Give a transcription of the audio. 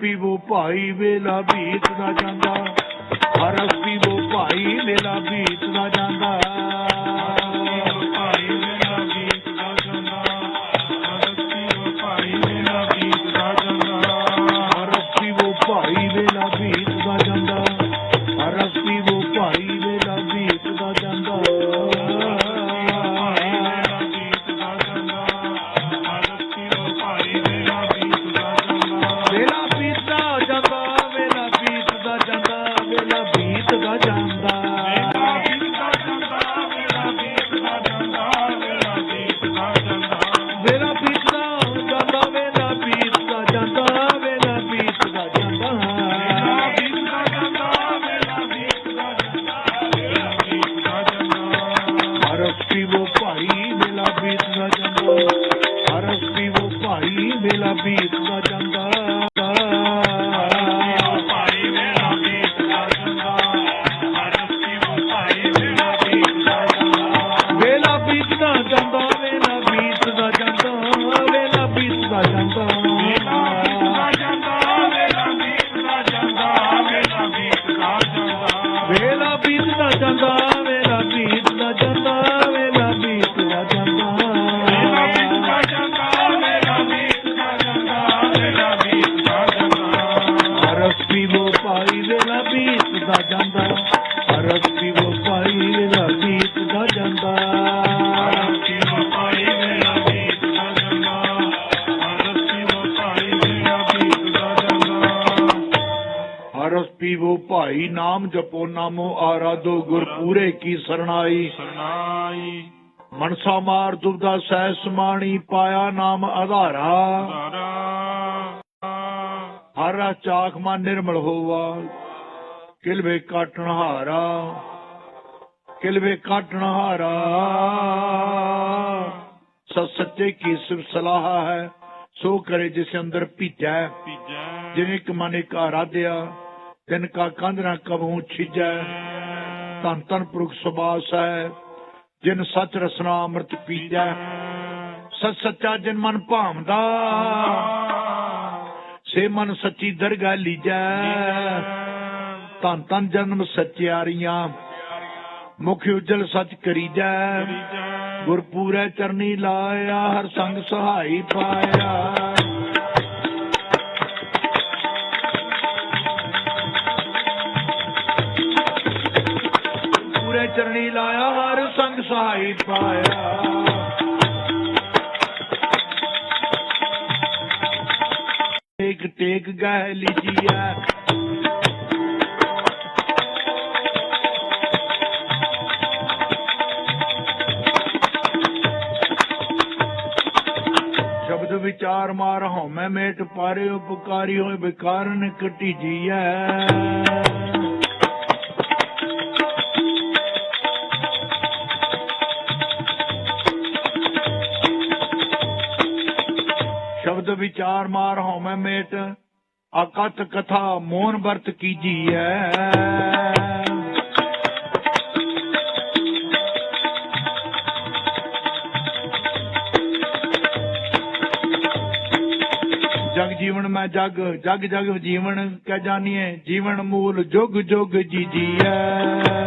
ਪੀਵੋ ਭਾਈ ਵੇਲਾ ਬੀਤਦਾ ਜਾਂਦਾ। ਹਰ ਪੀਵੋ ਭਾਈ ਵੇਲਾ ਬੀਤਦਾ ਜਾਂਦਾ। ਜਾਂਦਾ ਪੀਵੋ ਭਾਈ ਵੇਲਾ ਬੀਤਦਾ ਜਾਂਦਾ। ਹਰ ਪੀਵੋ ਭਾਈ ਵੇਲਾ ਬੀਤਦਾ ਜਾਂਦਾ। ਹਰਸ ਪੀਵੋ ਭਾਈ ਨਾਮ ਜਪੋ ਨਾਮੋ ਆਰਾਧੋ ਗੁਰਪੂਰੇ ਕੀ ਸਰਣਾਈ। ਸਰਨਾਈ ਮਨਸਾ ਮਾਰ ਦੁਬਦਾ ਸਹਿ ਸਮਾਣੀ ਪਾਇਆ ਨਾਮ ਆਧਾਰਾ। ਹਰ ਰਸ ਚਾਖ ਮਨ ਨਿਰਮਲ ਹੋਵਾ। ਕਿਲਵੇ ਕਾਟਣ ਹਾਰਾ। ਕਿਲਵੇ ਕਾਟਣ ਹਾਰਾ। ਸਤ ਸੱਚੇ ਕੀ ਸਿਫ ਸਲਾਹ ਹੈ ਸੋ ਕਰੇ ਜਿਸ ਅੰਦਰ ਭੀਜੈ। ਤੀਜਾ ਜਿਵੇਂ ਕਿ ਮਨ ਇੱਕ ਆਰਾਧਿਆ ਤਿਨ ਕਾ ਕੰਧ ਨਾ ਕਬਹੂ ਛਿਜੈ, ਧੰਨ ਧੰਨ ਪੁਰਖ ਸੁਬਾਸ ਹੈ ਜਿਨ ਸਚ ਰਸਨਾ ਅੰਮ੍ਰਿਤ ਪੀਜੈ, ਸਚ ਸੱਚਾ ਜਿਨ ਮਨ ਭਾਵਦਾ, ਸੇ ਮਨ ਸੱਚੀ ਦਰਗਾ ਲੀਜੈ। ਧੰਨ ਧੰਨ ਜਨਮ ਸਚਿਆਰੀਆਂ, ਮੁਖ ਉਜਲ ਸਚ ਕਰੀਜੈ, ਗੁਰਪੂਰੇ ਚਰਨੀ ਲਾਇਆ, ਹਰ ਸੰਗ ਸਹਾਈ ਪਾਇਆ। ਸੰਗ ਸਹਾਈ ਪਾਇਆ। ਇੱਕ ਟੇਕ ਗਹਿ ਲੀਜੀਐ। ਸ਼ਬਦ ਵਿਚਾਰ ਮਾਰ ਹਉਮੈ ਮੇਟ ਪਾਰੇ ਉਪਕਾਰੀ ਹੋਏ ਬਿਕਾਰਨ ਕਟੀ ਜੀਐ। ਸ਼ਬਦ ਵਿਚਾਰ ਮਾਰ ਹਉਮੈ ਮੇਟ ਅਕਤ ਕਥਾ ਮੋਨ ਵਰਤ ਕੀਜੀਐ ਜਗ ਜੀਵਨ ਮੈਂ ਜਗ ਜਗ ਜਗ ਜੀਵਨ ਕਹਿ ਜਾਣੀਏ ਜੀਵਨ ਮੂਲ ਜੁਗ ਜੁਗ ਜੀਜੀਐ